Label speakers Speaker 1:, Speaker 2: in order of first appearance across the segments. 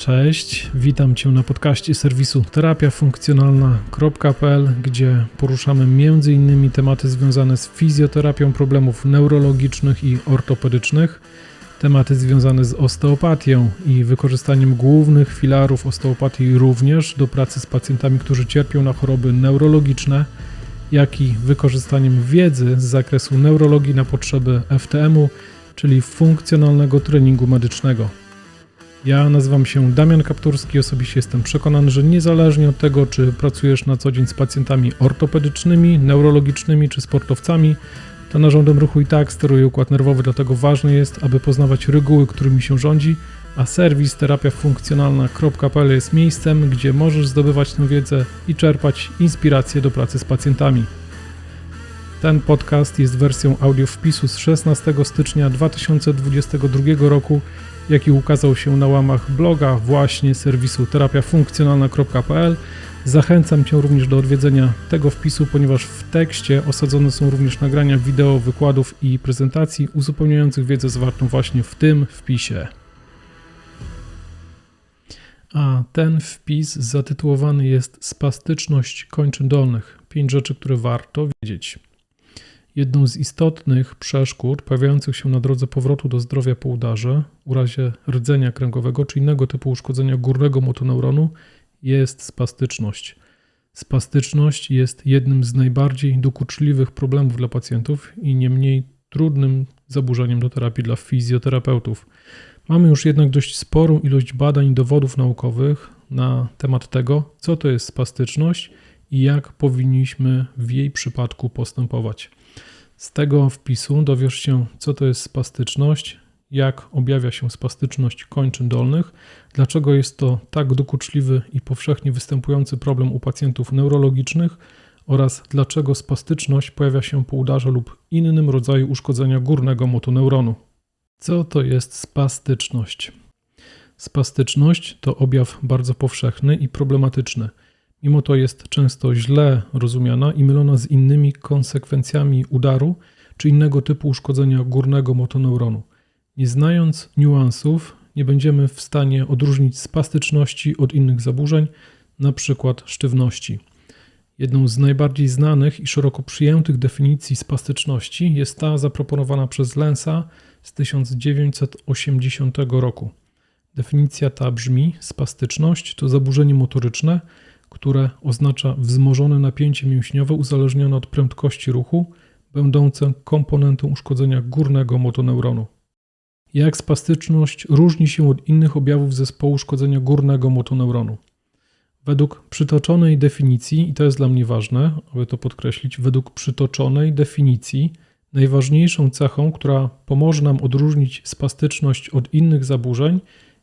Speaker 1: Cześć, witam Cię na podcaście serwisu terapiafunkcjonalna.pl, gdzie poruszamy m.in. tematy związane z fizjoterapią problemów neurologicznych i ortopedycznych, tematy związane z osteopatią i wykorzystaniem głównych filarów osteopatii również do pracy z pacjentami, którzy cierpią na choroby neurologiczne, jak i wykorzystaniem wiedzy z zakresu neurologii na potrzeby FTM-u, czyli funkcjonalnego treningu medycznego. Ja nazywam się Damian Kapturski. Osobiście jestem przekonany, że niezależnie od tego, czy pracujesz na co dzień z pacjentami ortopedycznymi, neurologicznymi czy sportowcami, to narządem ruchu i tak steruje układ nerwowy, dlatego ważne jest, aby poznawać reguły, którymi się rządzi, a serwis terapiafunkcjonalna.pl jest miejscem, gdzie możesz zdobywać tę wiedzę i czerpać inspiracje do pracy z pacjentami. Ten podcast jest wersją audio wpisu z 16 stycznia 2022 roku jaki ukazał się na łamach bloga właśnie serwisu terapiafunkcjonalna.pl. Zachęcam Cię również do odwiedzenia tego wpisu, ponieważ w tekście osadzone są również nagrania wideo, wykładów i prezentacji uzupełniających wiedzę zawartą właśnie w tym wpisie. A ten wpis zatytułowany jest Spastyczność kończyn dolnych. Pięć rzeczy, które warto wiedzieć. Jedną z istotnych przeszkód pojawiających się na drodze powrotu do zdrowia po udarze, u razie rdzenia kręgowego czy innego typu uszkodzenia górnego motoneuronu jest spastyczność. Spastyczność jest jednym z najbardziej dokuczliwych problemów dla pacjentów i nie mniej trudnym zaburzeniem do terapii dla fizjoterapeutów. Mamy już jednak dość sporą ilość badań i dowodów naukowych na temat tego, co to jest spastyczność i jak powinniśmy w jej przypadku postępować. Z tego wpisu dowiesz się, co to jest spastyczność, jak objawia się spastyczność kończyn dolnych, dlaczego jest to tak dokuczliwy i powszechnie występujący problem u pacjentów neurologicznych oraz dlaczego spastyczność pojawia się po udarze lub innym rodzaju uszkodzenia górnego motoneuronu. Co to jest spastyczność? Spastyczność to objaw bardzo powszechny i problematyczny – Mimo to jest często źle rozumiana i mylona z innymi konsekwencjami udaru czy innego typu uszkodzenia górnego motoneuronu. Nie znając niuansów, nie będziemy w stanie odróżnić spastyczności od innych zaburzeń, np. sztywności. Jedną z najbardziej znanych i szeroko przyjętych definicji spastyczności jest ta zaproponowana przez Lensa z 1980 roku. Definicja ta brzmi: spastyczność to zaburzenie motoryczne, które oznacza wzmożone napięcie mięśniowe uzależnione od prędkości ruchu, będące komponentą uszkodzenia górnego motoneuronu. Jak spastyczność różni się od innych objawów zespołu uszkodzenia górnego motoneuronu? Według przytoczonej definicji, i to jest dla mnie ważne, aby to podkreślić, według przytoczonej definicji, najważniejszą cechą, która pomoże nam odróżnić spastyczność od innych zaburzeń,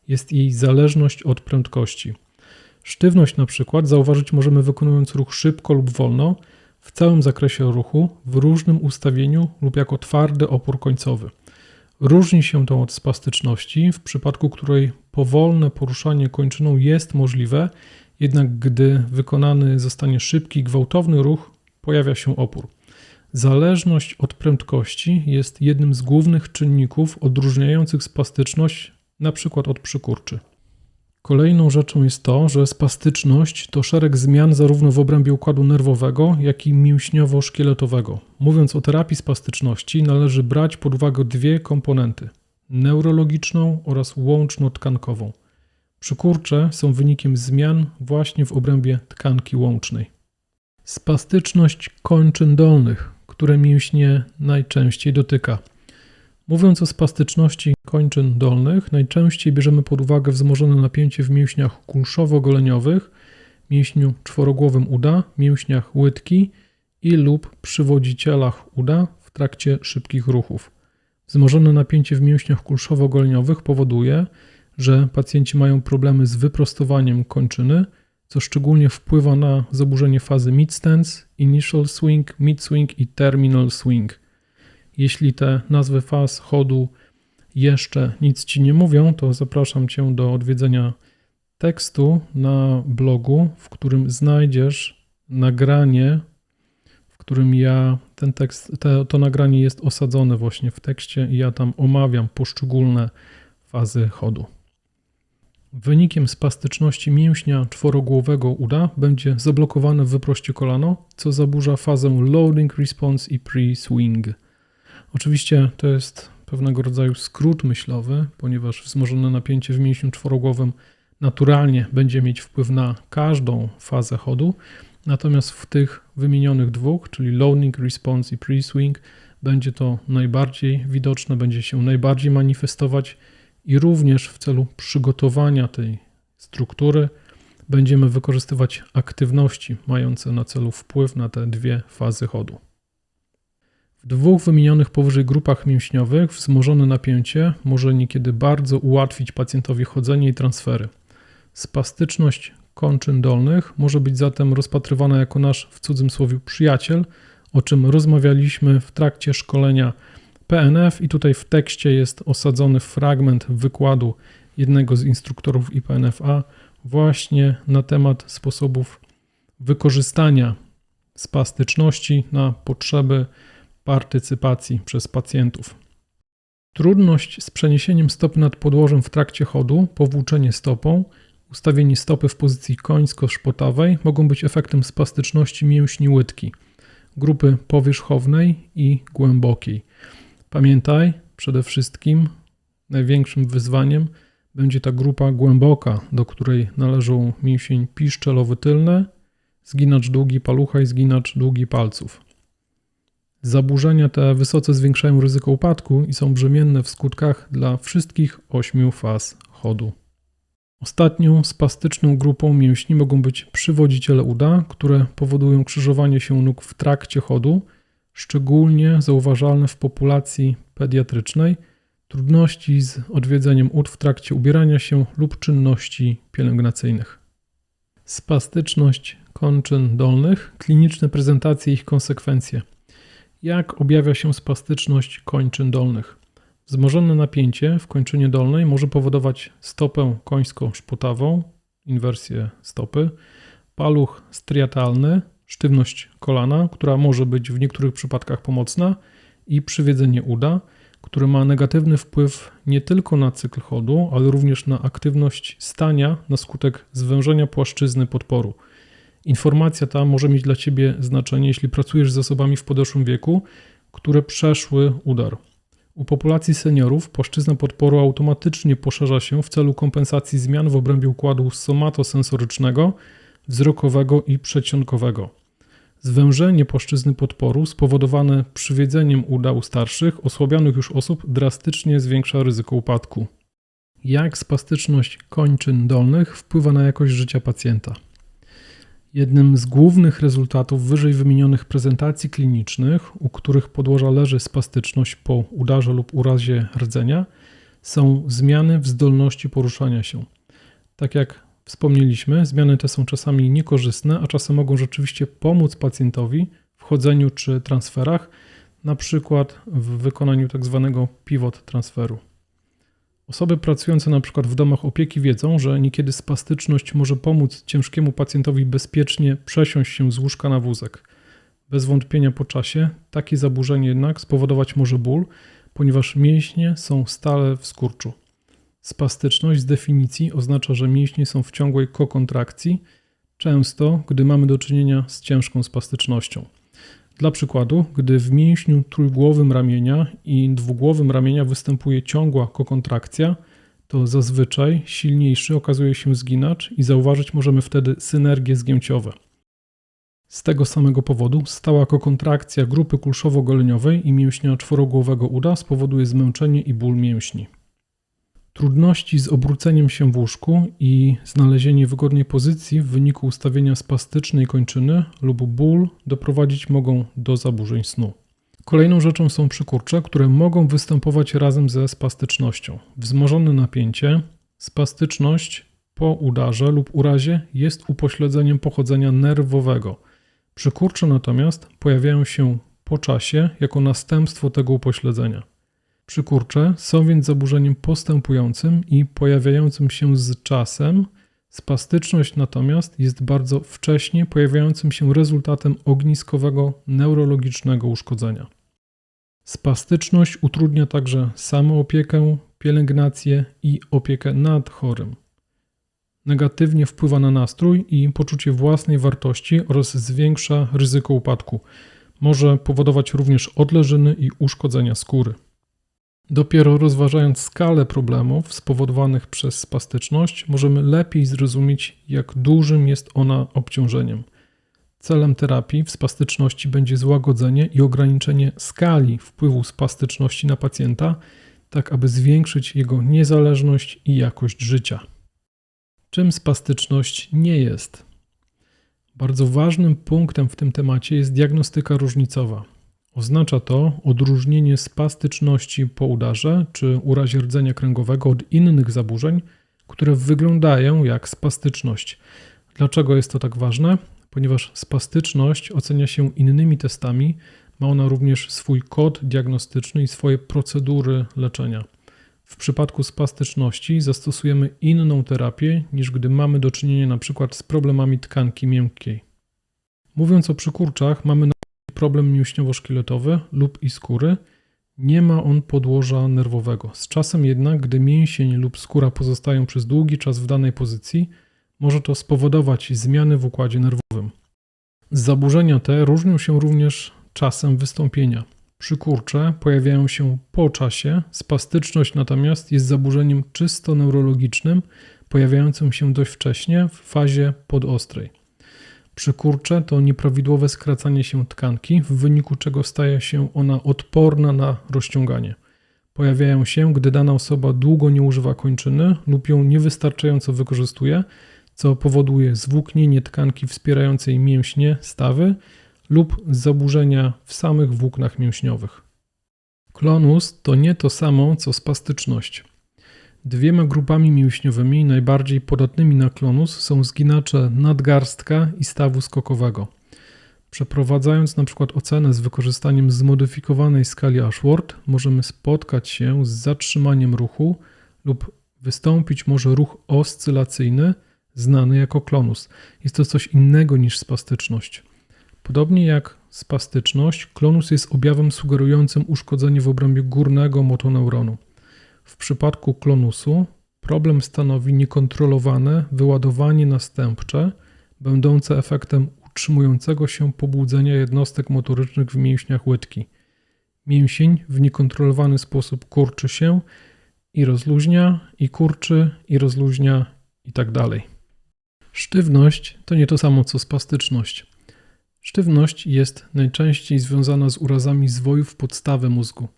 Speaker 1: jest jej zależność od prędkości. Sztywność na przykład zauważyć możemy wykonując ruch szybko lub wolno, w całym zakresie ruchu, w różnym ustawieniu lub jako twardy opór końcowy. Różni się to od spastyczności, w przypadku której powolne poruszanie kończyną jest możliwe, jednak gdy wykonany zostanie szybki, gwałtowny ruch, pojawia się opór. Zależność od prędkości jest jednym z głównych czynników odróżniających spastyczność np. od przykurczy. Kolejną rzeczą jest to, że spastyczność to szereg zmian zarówno w obrębie układu nerwowego, jak i mięśniowo-szkieletowego. Mówiąc o terapii spastyczności, należy brać pod uwagę dwie komponenty: neurologiczną oraz łączno-tkankową. Przykurcze są wynikiem zmian właśnie w obrębie tkanki łącznej. Spastyczność kończyn dolnych, które mięśnie najczęściej dotyka. Mówiąc o spastyczności kończyn dolnych, najczęściej bierzemy pod uwagę wzmożone napięcie w mięśniach kulszowo-goleniowych, mięśniu czworogłowym uda, mięśniach łydki i lub przywodzicielach uda w trakcie szybkich ruchów. Wzmożone napięcie w mięśniach kulszowo-goleniowych powoduje, że pacjenci mają problemy z wyprostowaniem kończyny, co szczególnie wpływa na zaburzenie fazy mid-stance, initial swing, mid-swing i terminal swing – jeśli te nazwy faz chodu jeszcze nic Ci nie mówią, to zapraszam Cię do odwiedzenia tekstu na blogu, w którym znajdziesz nagranie, w którym ja ten tekst, te, to nagranie jest osadzone właśnie w tekście i ja tam omawiam poszczególne fazy chodu. Wynikiem spastyczności mięśnia czworogłowego uda będzie zablokowane wyproście kolano, co zaburza fazę loading response i pre-swing. Oczywiście to jest pewnego rodzaju skrót myślowy, ponieważ wzmożone napięcie w mięśniu czworogłowym naturalnie będzie mieć wpływ na każdą fazę chodu, natomiast w tych wymienionych dwóch, czyli loading response i pre-swing, będzie to najbardziej widoczne, będzie się najbardziej manifestować i również w celu przygotowania tej struktury będziemy wykorzystywać aktywności mające na celu wpływ na te dwie fazy chodu. Dwóch wymienionych powyżej grupach mięśniowych wzmożone napięcie może niekiedy bardzo ułatwić pacjentowi chodzenie i transfery. Spastyczność kończyn dolnych może być zatem rozpatrywana jako nasz w cudzym słowie przyjaciel, o czym rozmawialiśmy w trakcie szkolenia PNF i tutaj w tekście jest osadzony fragment wykładu jednego z instruktorów IPNFA właśnie na temat sposobów wykorzystania spastyczności na potrzeby partycypacji przez pacjentów. Trudność z przeniesieniem stopy nad podłożem w trakcie chodu, powłóczenie stopą, ustawienie stopy w pozycji końsko-szpotawej mogą być efektem spastyczności mięśni łydki, grupy powierzchownej i głębokiej. Pamiętaj, przede wszystkim największym wyzwaniem będzie ta grupa głęboka, do której należą mięsień piszczelowy tylny, zginacz długi palucha i zginacz długi palców. Zaburzenia te wysoce zwiększają ryzyko upadku i są brzemienne w skutkach dla wszystkich ośmiu faz chodu. Ostatnią spastyczną grupą mięśni mogą być przywodziciele uda, które powodują krzyżowanie się nóg w trakcie chodu, szczególnie zauważalne w populacji pediatrycznej, trudności z odwiedzeniem ud w trakcie ubierania się lub czynności pielęgnacyjnych. Spastyczność kończyn dolnych, kliniczne prezentacje i ich konsekwencje. Jak objawia się spastyczność kończyn dolnych? Wzmożone napięcie w kończynie dolnej może powodować stopę końsko-szputawą, inwersję stopy, paluch striatalny, sztywność kolana, która może być w niektórych przypadkach pomocna i przywiedzenie uda, które ma negatywny wpływ nie tylko na cykl chodu, ale również na aktywność stania na skutek zwężenia płaszczyzny podporu. Informacja ta może mieć dla Ciebie znaczenie, jeśli pracujesz z osobami w podeszłym wieku, które przeszły udar. U populacji seniorów płaszczyzna podporu automatycznie poszerza się w celu kompensacji zmian w obrębie układu somatosensorycznego, wzrokowego i przedsionkowego. Zwężenie płaszczyzny podporu spowodowane przywiedzeniem uda u starszych, osłabionych już osób drastycznie zwiększa ryzyko upadku. Jak spastyczność kończyn dolnych wpływa na jakość życia pacjenta? Jednym z głównych rezultatów wyżej wymienionych prezentacji klinicznych, u których podłoża leży spastyczność po udarze lub urazie rdzenia, są zmiany w zdolności poruszania się. Tak jak wspomnieliśmy, zmiany te są czasami niekorzystne, a czasem mogą rzeczywiście pomóc pacjentowi w chodzeniu czy transferach, na przykład w wykonaniu tzw. Tak pivot transferu. Osoby pracujące na przykład w domach opieki wiedzą, że niekiedy spastyczność może pomóc ciężkiemu pacjentowi bezpiecznie przesiąść się z łóżka na wózek. Bez wątpienia po czasie takie zaburzenie jednak spowodować może ból, ponieważ mięśnie są stale w skurczu. Spastyczność z definicji oznacza, że mięśnie są w ciągłej kokontrakcji, często gdy mamy do czynienia z ciężką spastycznością. Dla przykładu, gdy w mięśniu trójgłowym ramienia i dwugłowym ramienia występuje ciągła kokontrakcja, to zazwyczaj silniejszy okazuje się zginacz i zauważyć możemy wtedy synergie zgięciowe. Z tego samego powodu stała kokontrakcja grupy kulszowo-goleniowej i mięśnia czworogłowego uda spowoduje zmęczenie i ból mięśni. Trudności z obróceniem się w łóżku i znalezienie wygodnej pozycji w wyniku ustawienia spastycznej kończyny lub ból doprowadzić mogą do zaburzeń snu. Kolejną rzeczą są przykurcze, które mogą występować razem ze spastycznością. Wzmożone napięcie, spastyczność po udarze lub urazie jest upośledzeniem pochodzenia nerwowego. Przykurcze natomiast pojawiają się po czasie jako następstwo tego upośledzenia. Przykurcze są więc zaburzeniem postępującym i pojawiającym się z czasem. Spastyczność natomiast jest bardzo wcześnie pojawiającym się rezultatem ogniskowego neurologicznego uszkodzenia. Spastyczność utrudnia także samoopiekę, pielęgnację i opiekę nad chorym. negatywnie wpływa na nastrój i poczucie własnej wartości oraz zwiększa ryzyko upadku. Może powodować również odleżyny i uszkodzenia skóry. Dopiero rozważając skalę problemów spowodowanych przez spastyczność, możemy lepiej zrozumieć, jak dużym jest ona obciążeniem. Celem terapii w spastyczności będzie złagodzenie i ograniczenie skali wpływu spastyczności na pacjenta, tak aby zwiększyć jego niezależność i jakość życia. Czym spastyczność nie jest? Bardzo ważnym punktem w tym temacie jest diagnostyka różnicowa. Oznacza to odróżnienie spastyczności po udarze czy urazie rdzenia kręgowego od innych zaburzeń, które wyglądają jak spastyczność. Dlaczego jest to tak ważne? Ponieważ spastyczność ocenia się innymi testami, ma ona również swój kod diagnostyczny i swoje procedury leczenia. W przypadku spastyczności zastosujemy inną terapię niż gdy mamy do czynienia np. z problemami tkanki miękkiej. Mówiąc o przykurczach, mamy problem mięśniowo-szkieletowy lub i skóry. Nie ma on podłoża nerwowego. Z czasem jednak, gdy mięsień lub skóra pozostają przez długi czas w danej pozycji, może to spowodować zmiany w układzie nerwowym. Zaburzenia te różnią się również czasem wystąpienia. Przykurcze pojawiają się po czasie, spastyczność natomiast jest zaburzeniem czysto neurologicznym, pojawiającym się dość wcześnie w fazie podostrej. Przykurcze to nieprawidłowe skracanie się tkanki, w wyniku czego staje się ona odporna na rozciąganie. Pojawiają się, gdy dana osoba długo nie używa kończyny lub ją niewystarczająco wykorzystuje, co powoduje zwłóknienie tkanki wspierającej mięśnie, stawy lub zaburzenia w samych włóknach mięśniowych. Klonus to nie to samo co spastyczność. Dwiema grupami mięśniowymi najbardziej podatnymi na klonus są zginacze nadgarstka i stawu skokowego. Przeprowadzając na przykład ocenę z wykorzystaniem zmodyfikowanej skali Ashworth, możemy spotkać się z zatrzymaniem ruchu lub wystąpić może ruch oscylacyjny, znany jako klonus. Jest to coś innego niż spastyczność. Podobnie jak spastyczność, klonus jest objawem sugerującym uszkodzenie w obrębie górnego motoneuronu. W przypadku klonusu problem stanowi niekontrolowane wyładowanie następcze, będące efektem utrzymującego się pobudzenia jednostek motorycznych w mięśniach łydki. Mięsień w niekontrolowany sposób kurczy się i rozluźnia, i kurczy, i rozluźnia, i tak dalej. Sztywność to nie to samo co spastyczność. Sztywność jest najczęściej związana z urazami zwojów podstawy mózgu.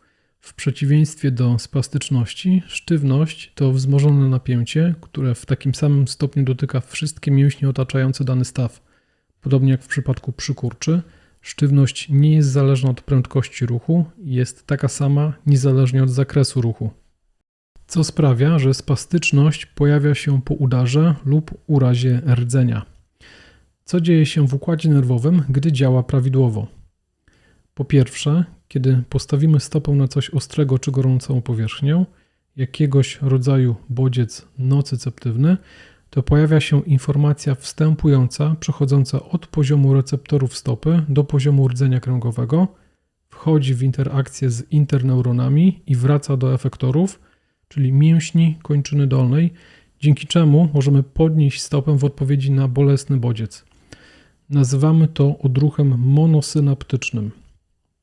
Speaker 1: W przeciwieństwie do spastyczności, sztywność to wzmożone napięcie, które w takim samym stopniu dotyka wszystkie mięśnie otaczające dany staw. Podobnie jak w przypadku przykurczy, sztywność nie jest zależna od prędkości ruchu i jest taka sama niezależnie od zakresu ruchu. Co sprawia, że spastyczność pojawia się po udarze lub urazie rdzenia. Co dzieje się w układzie nerwowym, gdy działa prawidłowo? Po pierwsze, kiedy postawimy stopę na coś ostrego czy gorącą powierzchnię, jakiegoś rodzaju bodziec nocyceptywny, to pojawia się informacja wstępująca, przechodząca od poziomu receptorów stopy do poziomu rdzenia kręgowego, wchodzi w interakcję z interneuronami i wraca do efektorów, czyli mięśni kończyny dolnej, dzięki czemu możemy podnieść stopę w odpowiedzi na bolesny bodziec. Nazywamy to odruchem monosynaptycznym.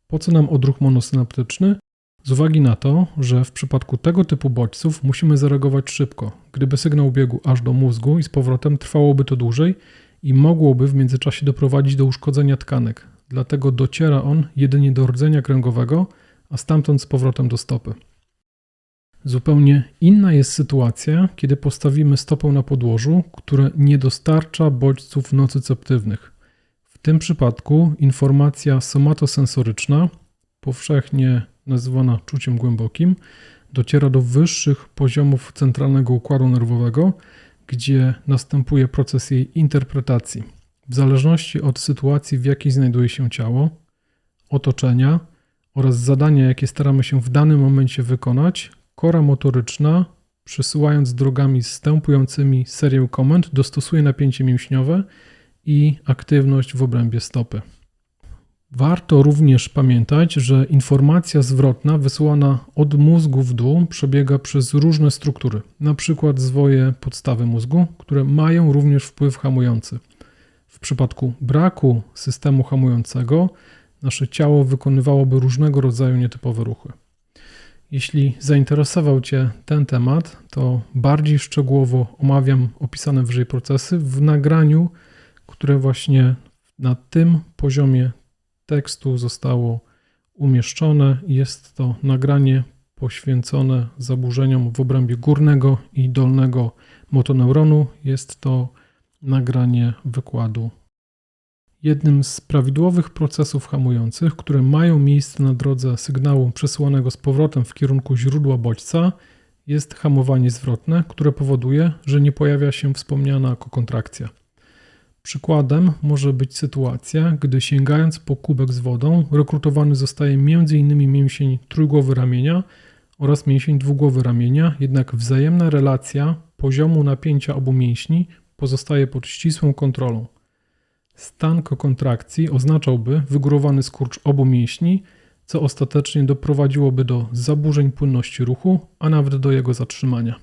Speaker 1: Po co nam odruch monosynaptyczny? Z uwagi na to, że w przypadku tego typu bodźców musimy zareagować szybko. Gdyby sygnał biegł aż do mózgu i z powrotem trwałoby to dłużej i mogłoby w międzyczasie doprowadzić do uszkodzenia tkanek. Dlatego dociera on jedynie do rdzenia kręgowego, a stamtąd z powrotem do stopy. Zupełnie inna jest sytuacja, kiedy postawimy stopę na podłożu, które nie dostarcza bodźców nocyceptywnych. Tym przypadku informacja somatosensoryczna, powszechnie nazywana czuciem głębokim, dociera do wyższych poziomów centralnego układu nerwowego, gdzie następuje proces jej interpretacji. W zależności od sytuacji, w jakiej znajduje się ciało, otoczenia oraz zadania, jakie staramy się w danym momencie wykonać, kora motoryczna, przesyłając drogami stępującymi serię komend, dostosuje napięcie mięśniowe i aktywność w obrębie stopy. Warto również pamiętać, że informacja zwrotna wysyłana od mózgu w dół przebiega przez różne struktury, np. zwoje podstawy mózgu, które mają również wpływ hamujący. W przypadku braku systemu hamującego, nasze ciało wykonywałoby różnego rodzaju nietypowe ruchy. Jeśli zainteresował Cię ten temat, to bardziej szczegółowo omawiam opisane wyżej procesy w nagraniu, które właśnie na tym poziomie tekstu zostało umieszczone. Jest to nagranie poświęcone zaburzeniom w obrębie górnego i dolnego motoneuronu. Jest to nagranie wykładu. Jednym z prawidłowych procesów hamujących, które mają miejsce na drodze sygnału przesyłanego z powrotem w kierunku źródła bodźca, jest hamowanie zwrotne, które powoduje, że nie pojawia się wspomniana kokontrakcja. Przykładem może być sytuacja, gdy sięgając po kubek z wodą, rekrutowany zostaje m.in. mięsień trójgłowy ramienia oraz mięsień dwugłowy ramienia, jednak wzajemna relacja poziomu napięcia obu mięśni pozostaje pod ścisłą kontrolą. Stan kontrakcji oznaczałby wygórowany skurcz obu mięśni, co ostatecznie doprowadziłoby do zaburzeń płynności ruchu, a nawet do jego zatrzymania.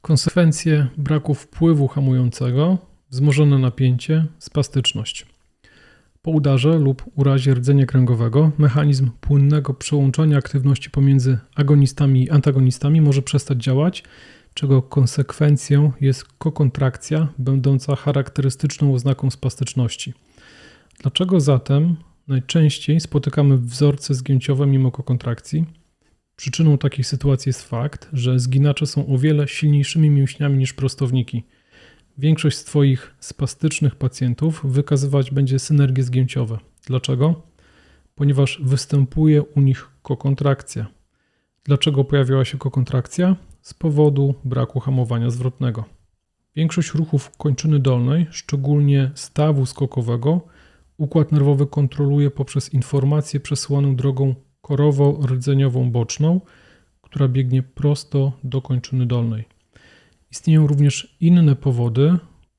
Speaker 1: Konsekwencje braku wpływu hamującego wzmożone napięcie, spastyczność. Po udarze lub urazie rdzenia kręgowego mechanizm płynnego przełączania aktywności pomiędzy agonistami i antagonistami może przestać działać, czego konsekwencją jest kokontrakcja, będąca charakterystyczną oznaką spastyczności. Dlaczego zatem najczęściej spotykamy wzorce zgięciowe mimo kokontrakcji? Przyczyną takiej sytuacji jest fakt, że zginacze są o wiele silniejszymi mięśniami niż prostowniki – Większość z Twoich spastycznych pacjentów wykazywać będzie synergie zgięciowe. Dlaczego? Ponieważ występuje u nich kokontrakcja. Dlaczego pojawiła się kokontrakcja? Z powodu braku hamowania zwrotnego. Większość ruchów kończyny dolnej, szczególnie stawu skokowego, układ nerwowy kontroluje poprzez informację przesyłaną drogą korowo-rdzeniową boczną, która biegnie prosto do kończyny dolnej. Istnieją również inne powody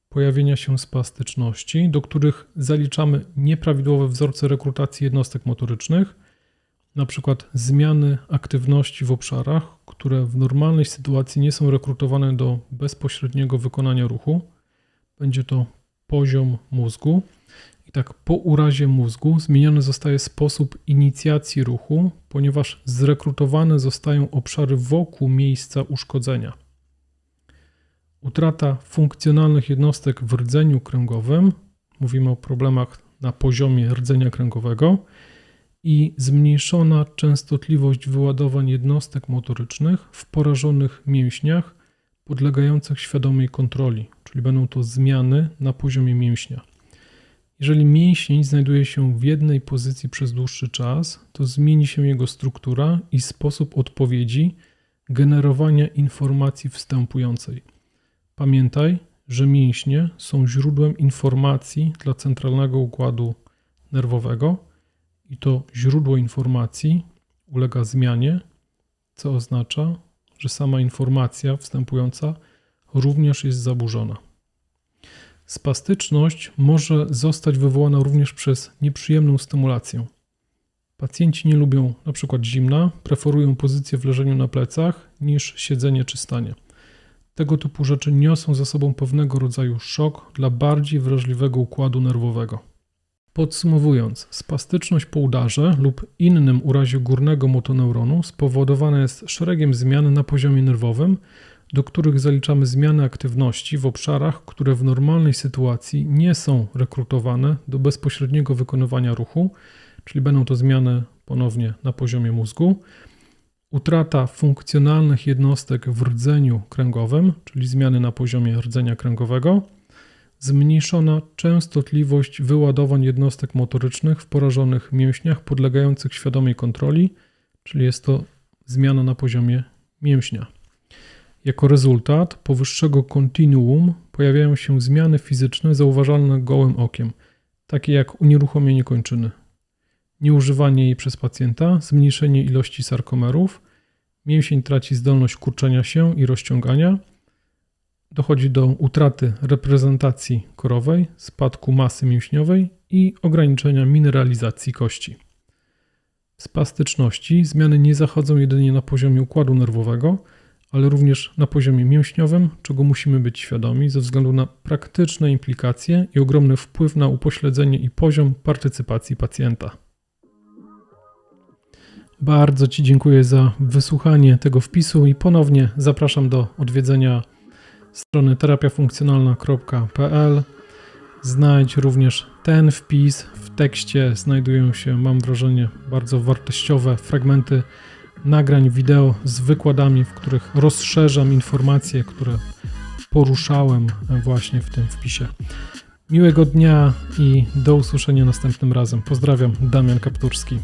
Speaker 1: pojawienia się spastyczności, do których zaliczamy nieprawidłowe wzorce rekrutacji jednostek motorycznych, np. zmiany aktywności w obszarach, które w normalnej sytuacji nie są rekrutowane do bezpośredniego wykonania ruchu. Będzie to poziom mózgu. I tak po urazie mózgu zmieniony zostaje sposób inicjacji ruchu, ponieważ zrekrutowane zostają obszary wokół miejsca uszkodzenia. Utrata funkcjonalnych jednostek w rdzeniu kręgowym, mówimy o problemach na poziomie rdzenia kręgowego, i zmniejszona częstotliwość wyładowań jednostek motorycznych w porażonych mięśniach podlegających świadomej kontroli, czyli będą to zmiany na poziomie mięśnia. Jeżeli mięsień znajduje się w jednej pozycji przez dłuższy czas, to zmieni się jego struktura i sposób odpowiedzi generowania informacji wstępującej. Pamiętaj, że mięśnie są źródłem informacji dla centralnego układu nerwowego i to źródło informacji ulega zmianie, co oznacza, że sama informacja wstępująca również jest zaburzona. Spastyczność może zostać wywołana również przez nieprzyjemną stymulację. Pacjenci nie lubią np. zimna, preferują pozycję w leżeniu na plecach niż siedzenie czy stanie. Tego typu rzeczy niosą za sobą pewnego rodzaju szok dla bardziej wrażliwego układu nerwowego. Podsumowując, spastyczność po udarze lub innym urazie górnego motoneuronu spowodowana jest szeregiem zmian na poziomie nerwowym, do których zaliczamy zmiany aktywności w obszarach, które w normalnej sytuacji nie są rekrutowane do bezpośredniego wykonywania ruchu, czyli będą to zmiany ponownie na poziomie mózgu, Utrata funkcjonalnych jednostek w rdzeniu kręgowym, czyli zmiany na poziomie rdzenia kręgowego, zmniejszona częstotliwość wyładowań jednostek motorycznych w porażonych mięśniach podlegających świadomej kontroli, czyli jest to zmiana na poziomie mięśnia. Jako rezultat powyższego kontinuum pojawiają się zmiany fizyczne zauważalne gołym okiem, takie jak unieruchomienie kończyny, nieużywanie jej przez pacjenta, zmniejszenie ilości sarkomerów, mięsień traci zdolność kurczenia się i rozciągania, dochodzi do utraty reprezentacji korowej, spadku masy mięśniowej i ograniczenia mineralizacji kości. W spastyczności zmiany nie zachodzą jedynie na poziomie układu nerwowego, ale również na poziomie mięśniowym, czego musimy być świadomi ze względu na praktyczne implikacje i ogromny wpływ na upośledzenie i poziom partycypacji pacjenta. Bardzo Ci dziękuję za wysłuchanie tego wpisu i ponownie zapraszam do odwiedzenia strony terapiafunkcjonalna.pl. Znajdź również ten wpis. W tekście znajdują się, mam wrażenie, bardzo wartościowe fragmenty nagrań wideo z wykładami, w których rozszerzam informacje, które poruszałem właśnie w tym wpisie. Miłego dnia i do usłyszenia następnym razem. Pozdrawiam, Damian Kapturski.